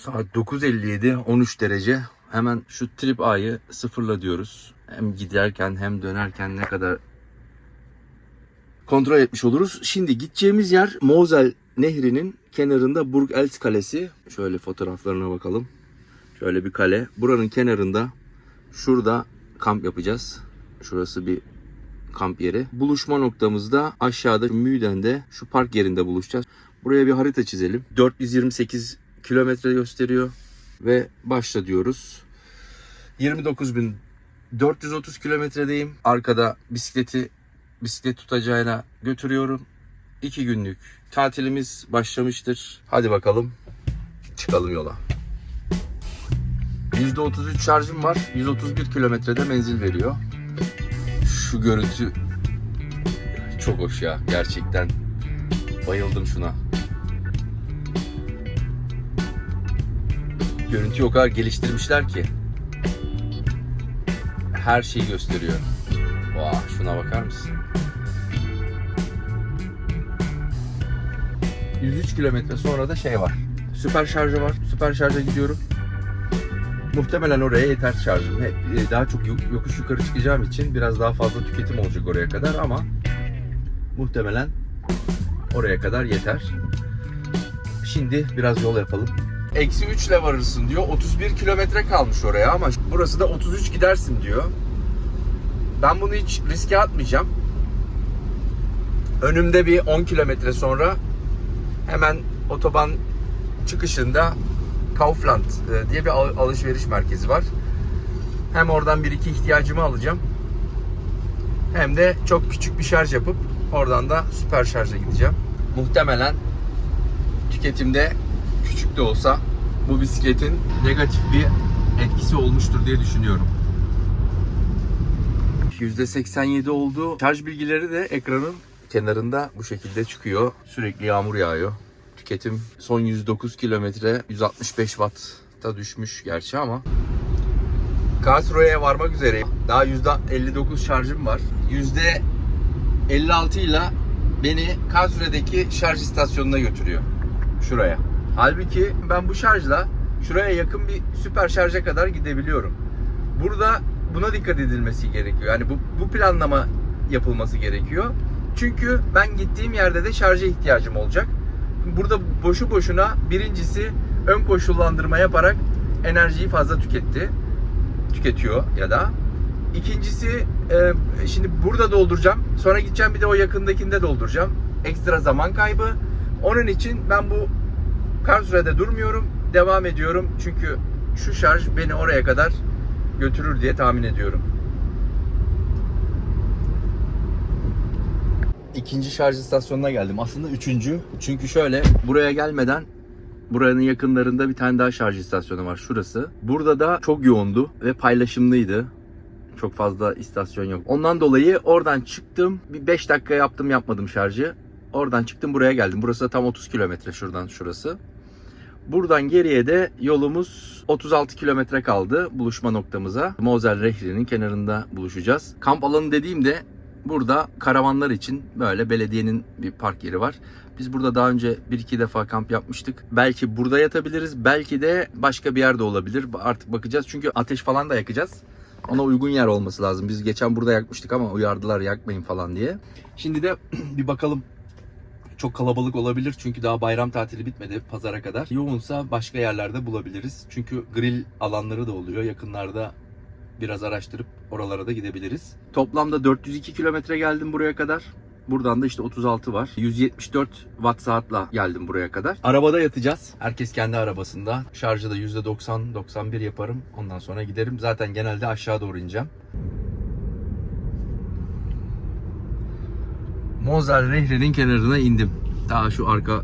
Saat 9.57, 13 derece. Hemen şu trip A'yı sıfırla diyoruz. Hem giderken hem dönerken ne kadar kontrol etmiş oluruz. Şimdi gideceğimiz yer Mosel Nehri'nin kenarında Burg Els Kalesi. Şöyle fotoğraflarına bakalım. Şöyle bir kale. Buranın kenarında şurada kamp yapacağız. Şurası bir kamp yeri. Buluşma noktamızda aşağıda Müden'de şu park yerinde buluşacağız. Buraya bir harita çizelim. 428 kilometre gösteriyor ve başla diyoruz. 29.430 kilometredeyim. Arkada bisikleti bisiklet tutacağına götürüyorum. 2 günlük tatilimiz başlamıştır. Hadi bakalım çıkalım yola. %33 şarjım var. 131 kilometrede menzil veriyor. Şu görüntü çok hoş ya gerçekten. Bayıldım şuna. Görüntüyü o kadar geliştirmişler ki. Her şeyi gösteriyor. Vah şuna bakar mısın? 103 kilometre sonra da şey var. Süper şarjı var. Süper şarja gidiyorum. Muhtemelen oraya yeter şarjım. E, daha çok yok- yokuş yukarı çıkacağım için biraz daha fazla tüketim olacak oraya kadar ama muhtemelen oraya kadar yeter. Şimdi biraz yol yapalım. Eksi 3 ile varırsın diyor. 31 kilometre kalmış oraya ama burası da 33 gidersin diyor. Ben bunu hiç riske atmayacağım. Önümde bir 10 kilometre sonra hemen otoban çıkışında Kaufland e, diye bir al- alışveriş merkezi var. Hem oradan bir iki ihtiyacımı alacağım. Hem de çok küçük bir şarj yapıp oradan da süper şarja gideceğim. Muhtemelen tüketimde küçük de olsa bu bisikletin negatif bir etkisi olmuştur diye düşünüyorum. %87 oldu. Şarj bilgileri de ekranın kenarında bu şekilde çıkıyor. Sürekli yağmur yağıyor. Tüketim son 109 kilometre 165 Watt'ta düşmüş gerçi ama Karlsruhe'ye varmak üzereyim. Daha %59 şarjım var. %56 ile beni Karlsruhe'deki şarj istasyonuna götürüyor. Şuraya. Halbuki ben bu şarjla şuraya yakın bir süper şarja kadar gidebiliyorum. Burada buna dikkat edilmesi gerekiyor. Yani bu, bu planlama yapılması gerekiyor. Çünkü ben gittiğim yerde de şarja ihtiyacım olacak. Burada boşu boşuna birincisi ön koşullandırma yaparak enerjiyi fazla tüketti. Tüketiyor ya da. İkincisi e, şimdi burada dolduracağım. Sonra gideceğim bir de o yakındakinde dolduracağım. Ekstra zaman kaybı. Onun için ben bu Karlsruhe'de durmuyorum. Devam ediyorum. Çünkü şu şarj beni oraya kadar götürür diye tahmin ediyorum. İkinci şarj istasyonuna geldim. Aslında üçüncü. Çünkü şöyle buraya gelmeden buranın yakınlarında bir tane daha şarj istasyonu var. Şurası. Burada da çok yoğundu ve paylaşımlıydı. Çok fazla istasyon yok. Ondan dolayı oradan çıktım. Bir 5 dakika yaptım yapmadım şarjı. Oradan çıktım buraya geldim. Burası da tam 30 kilometre şuradan şurası. Buradan geriye de yolumuz 36 kilometre kaldı buluşma noktamıza. Mosel Nehri'nin kenarında buluşacağız. Kamp alanı dediğimde burada karavanlar için böyle belediyenin bir park yeri var. Biz burada daha önce bir iki defa kamp yapmıştık. Belki burada yatabiliriz. Belki de başka bir yerde olabilir. Artık bakacağız. Çünkü ateş falan da yakacağız. Ona uygun yer olması lazım. Biz geçen burada yakmıştık ama uyardılar yakmayın falan diye. Şimdi de bir bakalım çok kalabalık olabilir çünkü daha bayram tatili bitmedi pazara kadar. Yoğunsa başka yerlerde bulabiliriz. Çünkü grill alanları da oluyor. Yakınlarda biraz araştırıp oralara da gidebiliriz. Toplamda 402 kilometre geldim buraya kadar. Buradan da işte 36 var. 174 watt saatla geldim buraya kadar. Arabada yatacağız. Herkes kendi arabasında. Şarjı da %90-91 yaparım. Ondan sonra giderim. Zaten genelde aşağı doğru ineceğim. Mosel Nehri'nin kenarına indim. Daha şu arka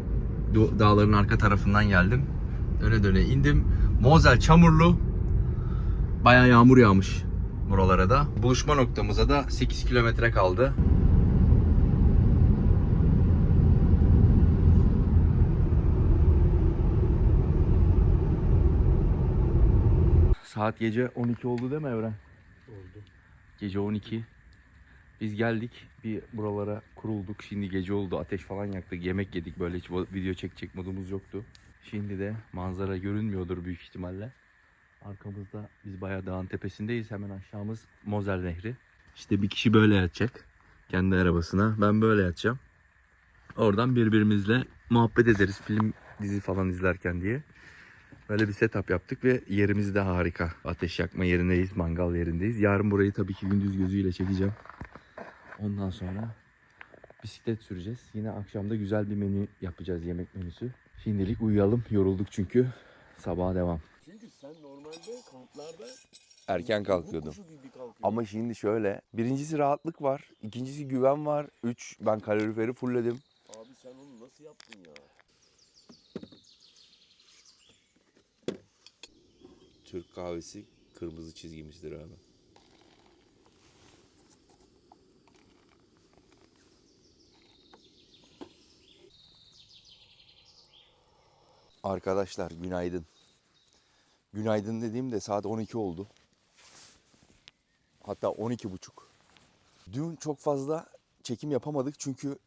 dağların arka tarafından geldim. Döne döne indim. Mosel çamurlu. Baya yağmur yağmış buralara da. Buluşma noktamıza da 8 kilometre kaldı. Saat gece 12 oldu değil mi Evren? Oldu. Gece 12. Biz geldik bir buralara kurulduk. Şimdi gece oldu. Ateş falan yaktık. Yemek yedik. Böyle hiç video çekecek modumuz yoktu. Şimdi de manzara görünmüyordur büyük ihtimalle. Arkamızda biz bayağı dağın tepesindeyiz. Hemen aşağımız Mozer Nehri. İşte bir kişi böyle yatacak. Kendi arabasına. Ben böyle yatacağım. Oradan birbirimizle muhabbet ederiz film dizi falan izlerken diye. Böyle bir setup yaptık ve yerimiz de harika. Ateş yakma yerindeyiz, mangal yerindeyiz. Yarın burayı tabii ki gündüz gözüyle çekeceğim. Ondan sonra bisiklet süreceğiz. Yine akşamda güzel bir menü yapacağız yemek menüsü. Şimdilik uyuyalım. Yorulduk çünkü. Sabaha devam. Çünkü sen normalde kamplarda Erken kalkıyordum. Ama şimdi şöyle. Birincisi rahatlık var. ikincisi güven var. Üç ben kaloriferi fullledim. Abi sen onu nasıl yaptın ya? Türk kahvesi kırmızı çizgimizdir abi. Arkadaşlar günaydın. Günaydın dediğimde saat 12 oldu. Hatta 12 buçuk. Dün çok fazla çekim yapamadık çünkü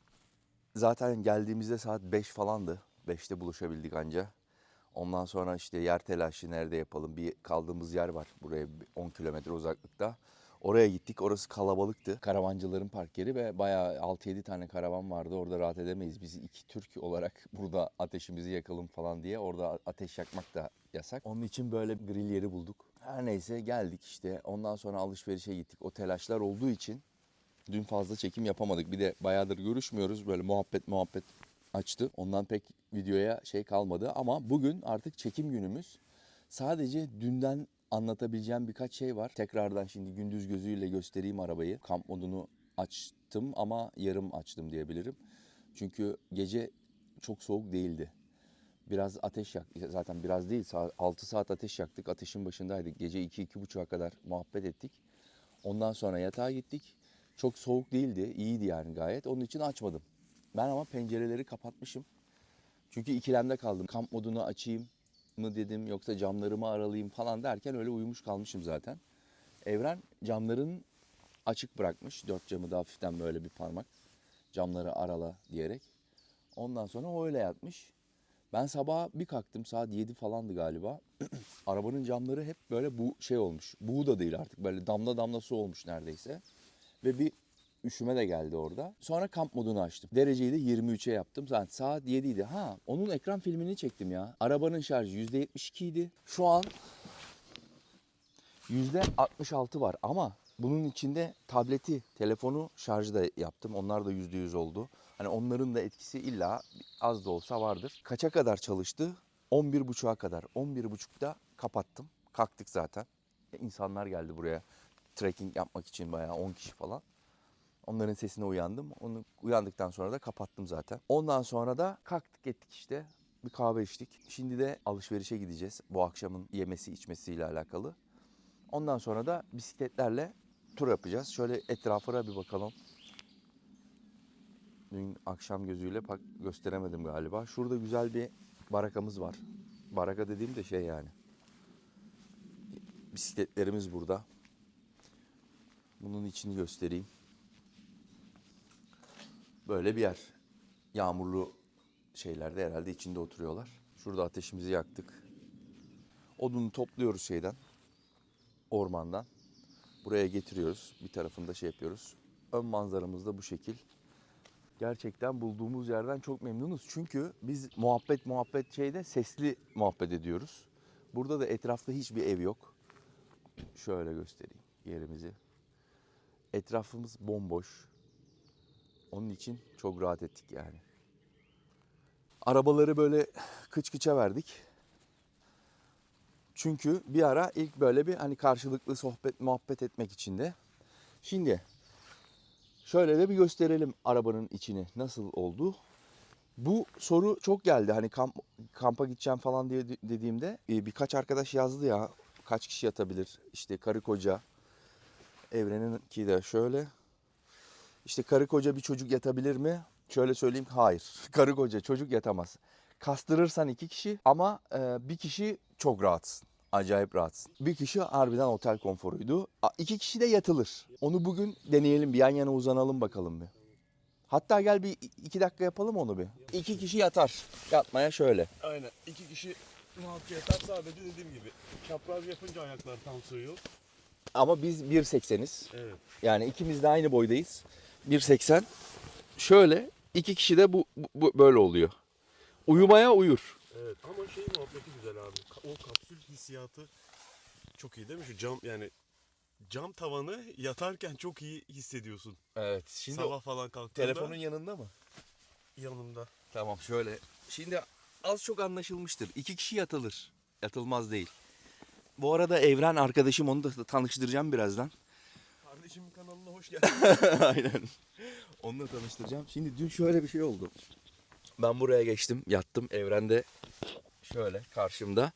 zaten geldiğimizde saat 5 falandı. 5'te buluşabildik anca. Ondan sonra işte yer telaşı nerede yapalım? Bir kaldığımız yer var buraya bir 10 kilometre uzaklıkta. Oraya gittik. Orası kalabalıktı. Karavancıların park yeri ve bayağı 6-7 tane karavan vardı. Orada rahat edemeyiz. Biz iki Türk olarak burada ateşimizi yakalım falan diye. Orada ateş yakmak da yasak. Onun için böyle bir grill yeri bulduk. Her neyse geldik işte. Ondan sonra alışverişe gittik. O telaşlar olduğu için dün fazla çekim yapamadık. Bir de bayağıdır görüşmüyoruz. Böyle muhabbet muhabbet açtı. Ondan pek videoya şey kalmadı ama bugün artık çekim günümüz. Sadece dünden anlatabileceğim birkaç şey var. Tekrardan şimdi gündüz gözüyle göstereyim arabayı. Kamp modunu açtım ama yarım açtım diyebilirim. Çünkü gece çok soğuk değildi. Biraz ateş yak zaten biraz değil 6 saat ateş yaktık. Ateşin başındaydık. Gece 2-2.30'a kadar muhabbet ettik. Ondan sonra yatağa gittik. Çok soğuk değildi. iyiydi yani gayet. Onun için açmadım. Ben ama pencereleri kapatmışım. Çünkü ikilemde kaldım. Kamp modunu açayım mı dedim yoksa camlarımı aralayayım falan derken öyle uyumuş kalmışım zaten. Evren camların açık bırakmış. Dört camı da hafiften böyle bir parmak. Camları arala diyerek. Ondan sonra o öyle yatmış. Ben sabah bir kalktım saat 7 falandı galiba. Arabanın camları hep böyle bu şey olmuş. Buğu da değil artık böyle damla damla su olmuş neredeyse. Ve bir üşüme de geldi orada. Sonra kamp modunu açtım. Dereceyi de 23'e yaptım. Zaten saat 7 idi. Ha onun ekran filmini çektim ya. Arabanın şarjı %72 idi. Şu an %66 var ama bunun içinde tableti, telefonu şarjı da yaptım. Onlar da %100 oldu. Hani onların da etkisi illa az da olsa vardır. Kaça kadar çalıştı? 11.30'a kadar. 11.30'da kapattım. Kalktık zaten. İnsanlar geldi buraya trekking yapmak için bayağı 10 kişi falan. Onların sesine uyandım. Onu uyandıktan sonra da kapattım zaten. Ondan sonra da kalktık ettik işte. Bir kahve içtik. Şimdi de alışverişe gideceğiz. Bu akşamın yemesi içmesiyle alakalı. Ondan sonra da bisikletlerle tur yapacağız. Şöyle etrafına bir bakalım. Dün akşam gözüyle bak gösteremedim galiba. Şurada güzel bir barakamız var. Baraka dediğim de şey yani. Bisikletlerimiz burada. Bunun içini göstereyim. Böyle bir yer. Yağmurlu şeylerde herhalde içinde oturuyorlar. Şurada ateşimizi yaktık. Odunu topluyoruz şeyden. Ormandan. Buraya getiriyoruz. Bir tarafında şey yapıyoruz. Ön manzaramız da bu şekil. Gerçekten bulduğumuz yerden çok memnunuz. Çünkü biz muhabbet muhabbet şeyde sesli muhabbet ediyoruz. Burada da etrafta hiçbir ev yok. Şöyle göstereyim yerimizi. Etrafımız bomboş. Onun için çok rahat ettik yani. Arabaları böyle kıç kıça verdik. Çünkü bir ara ilk böyle bir hani karşılıklı sohbet muhabbet etmek için de. Şimdi şöyle de bir gösterelim arabanın içini nasıl oldu. Bu soru çok geldi hani kamp, kampa gideceğim falan diye dediğimde e, birkaç arkadaş yazdı ya kaç kişi yatabilir işte karı koca Evrenin ki de şöyle işte karı koca bir çocuk yatabilir mi? Şöyle söyleyeyim hayır. Karı koca çocuk yatamaz. Kastırırsan iki kişi ama e, bir kişi çok rahatsın. Acayip rahatsın. Bir kişi harbiden otel konforuydu. A, iki kişi de yatılır. Onu bugün deneyelim. Bir yan yana uzanalım bakalım bir. Hatta gel bir iki dakika yapalım onu bir. İki kişi yatar. Yatmaya şöyle. Aynen. İki kişi rahat yatar sadece dediğim gibi. Çapraz yapınca ayaklar tam sığıyor. Ama biz 1.80'iz. Evet. Yani ikimiz de aynı boydayız. 1.80. Şöyle iki kişi de bu, bu- böyle oluyor. Uyumaya uyur. Evet ama şey muhabbeti güzel abi. O kapsül hissiyatı çok iyi değil mi? Şu cam yani cam tavanı yatarken çok iyi hissediyorsun. Evet. Şimdi Sabah falan kalktığında telefonun yanında mı? yanımda. Tamam şöyle. Şimdi az çok anlaşılmıştır. İki kişi yatılır. Yatılmaz değil. Bu arada Evren arkadaşım onu da tanıştıracağım birazdan. Kardeşimin kanalına hoş geldin. Aynen. Onunla tanıştıracağım. Şimdi dün şöyle bir şey oldu. Ben buraya geçtim, yattım. Evren de şöyle karşımda.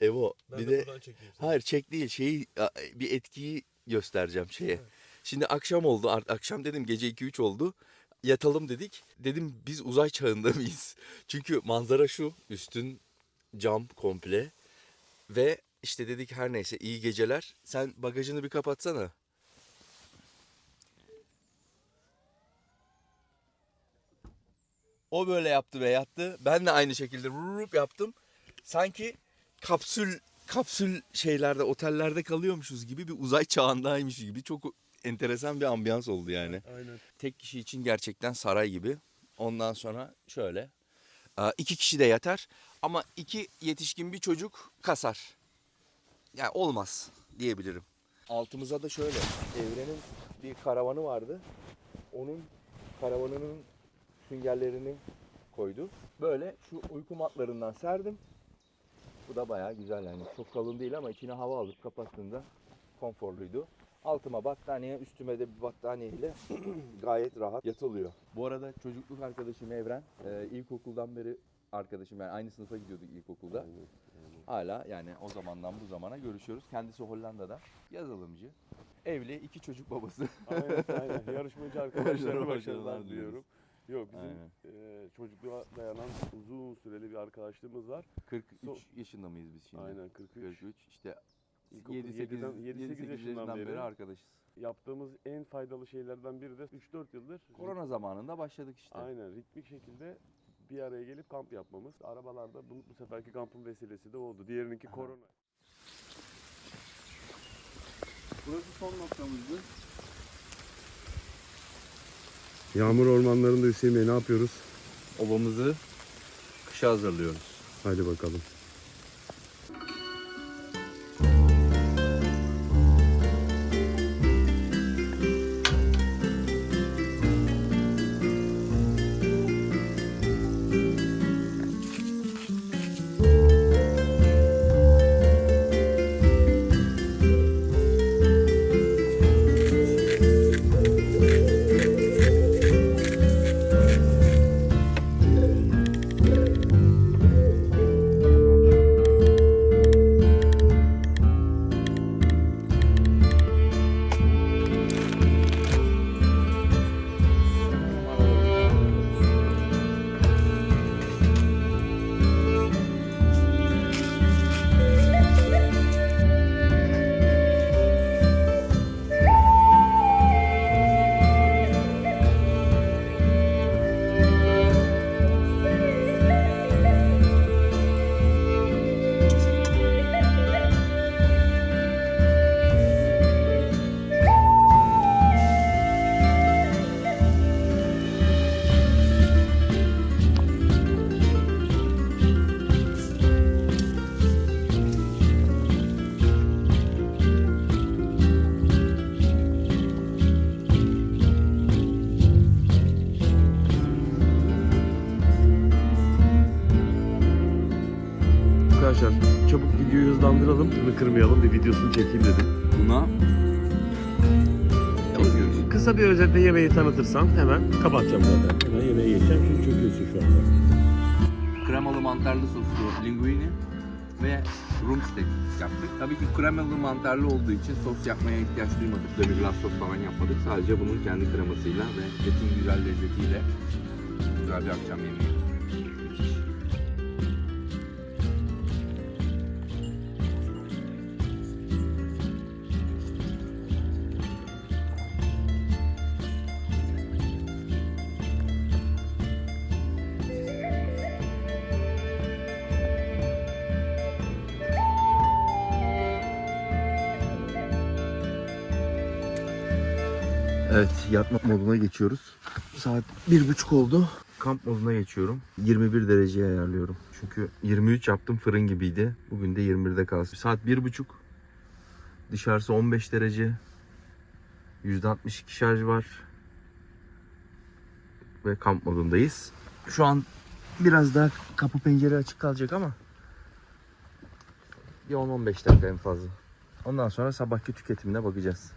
Evo Ben bir de, de hayır çek değil şeyi bir etkiyi göstereceğim şeye. Şimdi akşam oldu. Akşam dedim gece 2-3 oldu. Yatalım dedik. Dedim biz uzay çağında mıyız? Çünkü manzara şu. Üstün cam komple. Ve işte dedik her neyse iyi geceler. Sen bagajını bir kapatsana. O böyle yaptı ve yattı. Ben de aynı şekilde rurup yaptım. Sanki kapsül kapsül şeylerde otellerde kalıyormuşuz gibi bir uzay çağındaymış gibi çok enteresan bir ambiyans oldu yani. Aynen. Tek kişi için gerçekten saray gibi. Ondan sonra şöyle. İki kişi de yatar ama iki yetişkin bir çocuk kasar. Yani olmaz diyebilirim. Altımıza da şöyle. Evrenin bir karavanı vardı. Onun karavanının süngerlerini koydu. Böyle şu uyku matlarından serdim. Bu da bayağı güzel yani. Çok kalın değil ama içine hava alıp kapattığında konforluydu. Altıma battaniye, üstüme de bir battaniye ile gayet rahat yatılıyor. Bu arada çocukluk arkadaşım Evren, e, ilkokuldan beri arkadaşım yani aynı sınıfa gidiyorduk ilkokulda. Hala yani o zamandan bu zamana görüşüyoruz. Kendisi Hollanda'da yazılımcı. Evli, iki çocuk babası. Aynen aynen. Yarışmacı arkadaşlarıma Başarılar diliyorum. Yok bizim Aynen. e, çocukluğa dayanan uzun süreli bir arkadaşlığımız var. 43 So- yaşında mıyız biz şimdi? Aynen 43. 43 işte İlkokul 7-8 yediden- yedi, sekiz yaşından beri. arkadaşız. Yaptığımız en faydalı şeylerden biri de 3-4 yıldır Korona zamanında başladık işte. Aynen ritmik şekilde bir araya gelip kamp yapmamız. Arabalarda bu, bu seferki kampın vesilesi de oldu. Diğerininki korona. Burası son noktamızdı. Yağmur ormanlarında Hüseyin Bey ne yapıyoruz? Obamızı kışa hazırlıyoruz. Hadi bakalım. Kırmayalım. Bir videosunu çekeyim dedim. Buna Kısa bir özetle yemeği tanıtırsam hemen kapatacağım zaten. Hemen yemeğe geçeceğim çünkü çöküyorsun şu anda. kremalı mantarlı soslu linguine ve rum steak yaptık. Tabii ki kremalı mantarlı olduğu için sos yapmaya ihtiyaç duymadık. Demi-glace sos falan yapmadık. Sadece bunun kendi kremasıyla ve etin güzel lezzetiyle güzel bir akşam yemeği. Yatma moduna geçiyoruz. Saat bir buçuk oldu. Kamp moduna geçiyorum. 21 dereceye ayarlıyorum. Çünkü 23 yaptım fırın gibiydi. Bugün de 21'de kalsın. Saat bir buçuk. Dışarısı 15 derece. %62 şarj var. Ve kamp modundayız. Şu an biraz daha kapı pencere açık kalacak ama bir 10-15 dakika en fazla. Ondan sonra sabahki tüketimine bakacağız.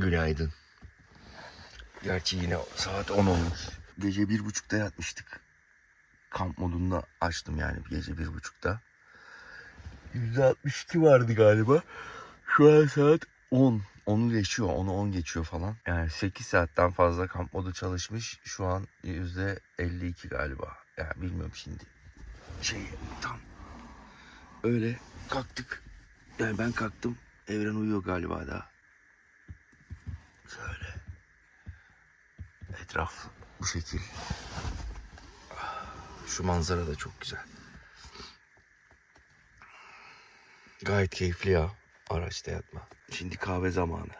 Günaydın. Gerçi yine saat 10 olmuş. Gece bir buçukta yatmıştık. Kamp modunda açtım yani gece bir buçukta. %62 vardı galiba. Şu an saat 10. 10'u geçiyor. 10'u 10 geçiyor falan. Yani 8 saatten fazla kamp modu çalışmış. Şu an %52 galiba. Yani bilmiyorum şimdi. Şey tam öyle kalktık. Yani ben kalktım. Evren uyuyor galiba daha. Şöyle. Etraf bu şekil. Şu manzara da çok güzel. Gayet keyifli ya araçta yatma. Şimdi kahve zamanı.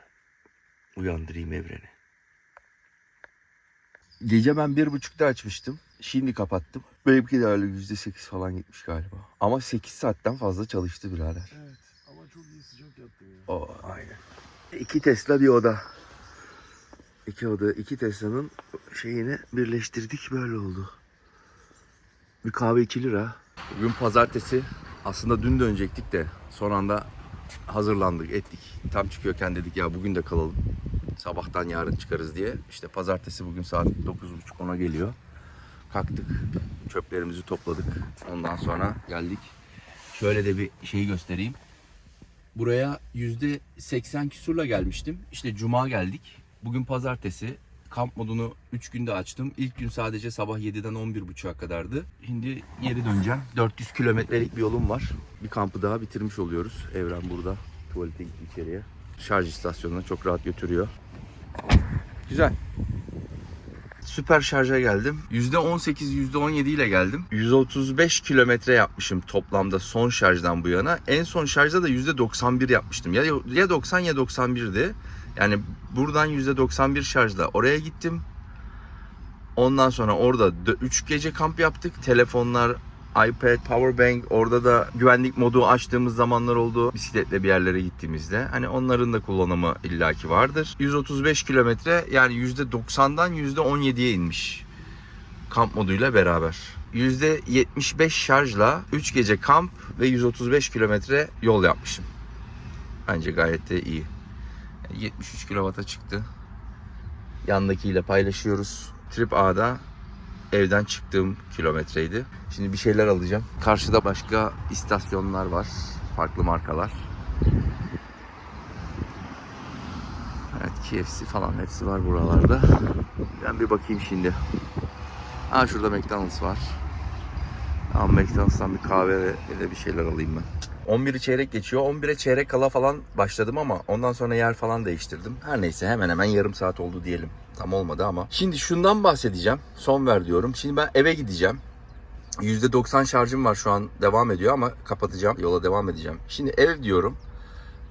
Uyandırayım evreni. Gece ben bir buçukta açmıştım. Şimdi kapattım. Benimki de öyle yüzde sekiz falan gitmiş galiba. Ama 8 saatten fazla çalıştı birader. Evet ama çok iyi sıcak yattın ya. O aynen. İki Tesla bir oda. İki oda, iki Tesla'nın şeyini birleştirdik böyle oldu. Bir kahve 2 lira. Bugün pazartesi. Aslında dün dönecektik de son anda hazırlandık, ettik. Tam çıkıyorken dedik ya bugün de kalalım. Sabahtan yarın çıkarız diye. İşte pazartesi bugün saat 9.30-10'a geliyor. Kalktık, çöplerimizi topladık. Ondan sonra geldik. Şöyle de bir şeyi göstereyim. Buraya yüzde 80 küsurla gelmiştim. İşte cuma geldik. Bugün pazartesi. Kamp modunu 3 günde açtım. İlk gün sadece sabah 7'den 11.30'a kadardı. Şimdi geri döneceğim. 400 kilometrelik bir yolum var. Bir kampı daha bitirmiş oluyoruz. Evren burada. Tuvalete gitti içeriye. Şarj istasyonuna çok rahat götürüyor. Güzel. Süper şarja geldim. %18, %17 ile geldim. 135 kilometre yapmışım toplamda son şarjdan bu yana. En son şarjda da %91 yapmıştım. Ya, ya 90 ya 91'di. Yani buradan %91 şarjla oraya gittim. Ondan sonra orada 3 gece kamp yaptık. Telefonlar, iPad, powerbank orada da güvenlik modu açtığımız zamanlar oldu. Bisikletle bir yerlere gittiğimizde. Hani onların da kullanımı illaki vardır. 135 kilometre yani %90'dan %17'ye inmiş. Kamp moduyla beraber. %75 şarjla 3 gece kamp ve 135 kilometre yol yapmışım. Bence gayet de iyi. 73 kW'a çıktı. Yandakiyle paylaşıyoruz. Trip A'da evden çıktığım kilometreydi. Şimdi bir şeyler alacağım. Karşıda başka istasyonlar var. Farklı markalar. Evet KFC falan hepsi var buralarda. Ben bir bakayım şimdi. Ha şurada McDonald's var. Tamam McDonald's'tan bir kahve ve bir şeyler alayım ben. 11'i çeyrek geçiyor. 11'e çeyrek kala falan başladım ama ondan sonra yer falan değiştirdim. Her neyse hemen hemen yarım saat oldu diyelim. Tam olmadı ama. Şimdi şundan bahsedeceğim. Son ver diyorum. Şimdi ben eve gideceğim. %90 şarjım var şu an devam ediyor ama kapatacağım. Yola devam edeceğim. Şimdi ev diyorum.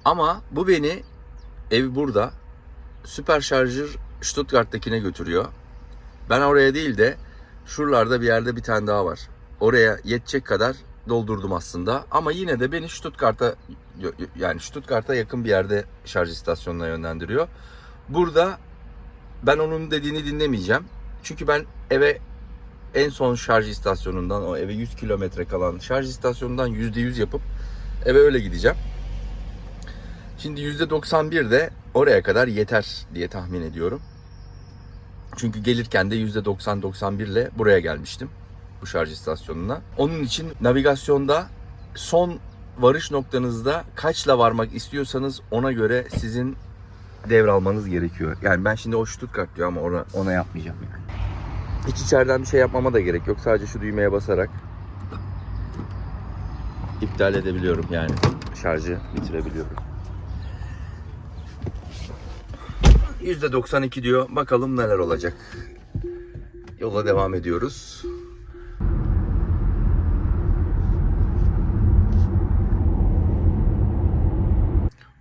Ama bu beni ev burada. Süper şarjır Stuttgart'takine götürüyor. Ben oraya değil de şuralarda bir yerde bir tane daha var. Oraya yetecek kadar doldurdum aslında. Ama yine de beni Stuttgart'a yani Stuttgart'a yakın bir yerde şarj istasyonuna yönlendiriyor. Burada ben onun dediğini dinlemeyeceğim. Çünkü ben eve en son şarj istasyonundan o eve 100 kilometre kalan şarj istasyonundan %100 yapıp eve öyle gideceğim. Şimdi %91 de oraya kadar yeter diye tahmin ediyorum. Çünkü gelirken de %90-91 ile buraya gelmiştim bu şarj istasyonuna. Onun için navigasyonda son varış noktanızda kaçla varmak istiyorsanız ona göre sizin devralmanız gerekiyor. Yani ben şimdi o Stuttgart diyor ama ona, ona yapmayacağım yani. Hiç içeriden bir şey yapmama da gerek yok. Sadece şu düğmeye basarak iptal edebiliyorum yani. Şarjı bitirebiliyorum. %92 diyor. Bakalım neler olacak. Yola devam ediyoruz.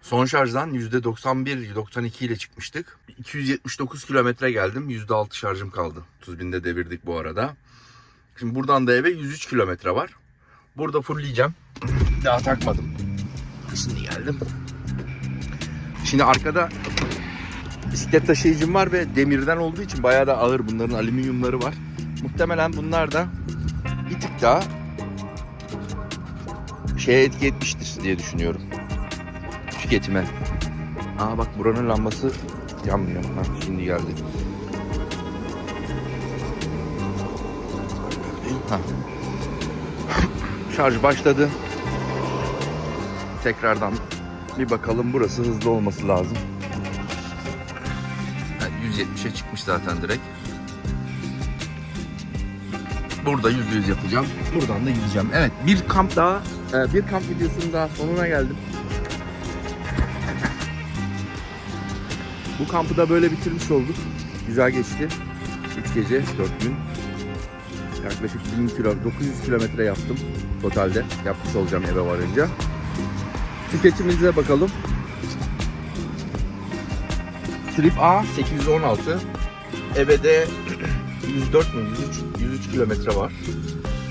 Son şarjdan %91-92 ile çıkmıştık. 279 kilometre geldim. %6 şarjım kaldı. 30 binde devirdik bu arada. Şimdi buradan da eve 103 kilometre var. Burada fullleyeceğim. Daha takmadım. Şimdi geldim. Şimdi arkada bisiklet taşıyıcım var ve demirden olduğu için bayağı da ağır. Bunların alüminyumları var. Muhtemelen bunlar da bir tık daha şeye etki etmiştir diye düşünüyorum. Tüketime. Aa bak buranın lambası yanmıyor. Ha, şimdi geldi. Ha. Şarj başladı. Tekrardan bir bakalım. Burası hızlı olması lazım. Evet, 170'e çıkmış zaten direkt. Burada %100 yapacağım. Buradan da gideceğim. Evet bir kamp daha, e, bir kamp videosunun daha sonuna geldim. Bu kampı da böyle bitirmiş olduk. Güzel geçti. 3 gece, 4 gün. Yaklaşık 1000 kilo, 900 kilometre yaptım totalde. Yapmış olacağım eve varınca. Tüketimimize bakalım. Trip A 816. Eve de 104 mü 103 103 kilometre var.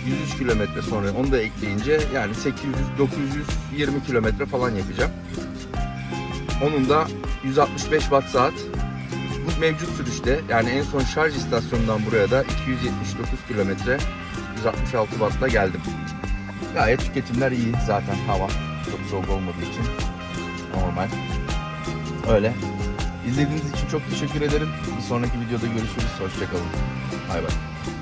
103 kilometre sonra onu da ekleyince yani 800 920 kilometre falan yapacağım. Onun da 165 watt saat. Bu mevcut sürüşte yani en son şarj istasyonundan buraya da 279 kilometre 166 wattla geldim. Gayet tüketimler iyi zaten hava çok soğuk olmadığı için normal. Öyle. İzlediğiniz için çok teşekkür ederim. Bir sonraki videoda görüşürüz. Hoşçakalın. Bay bay.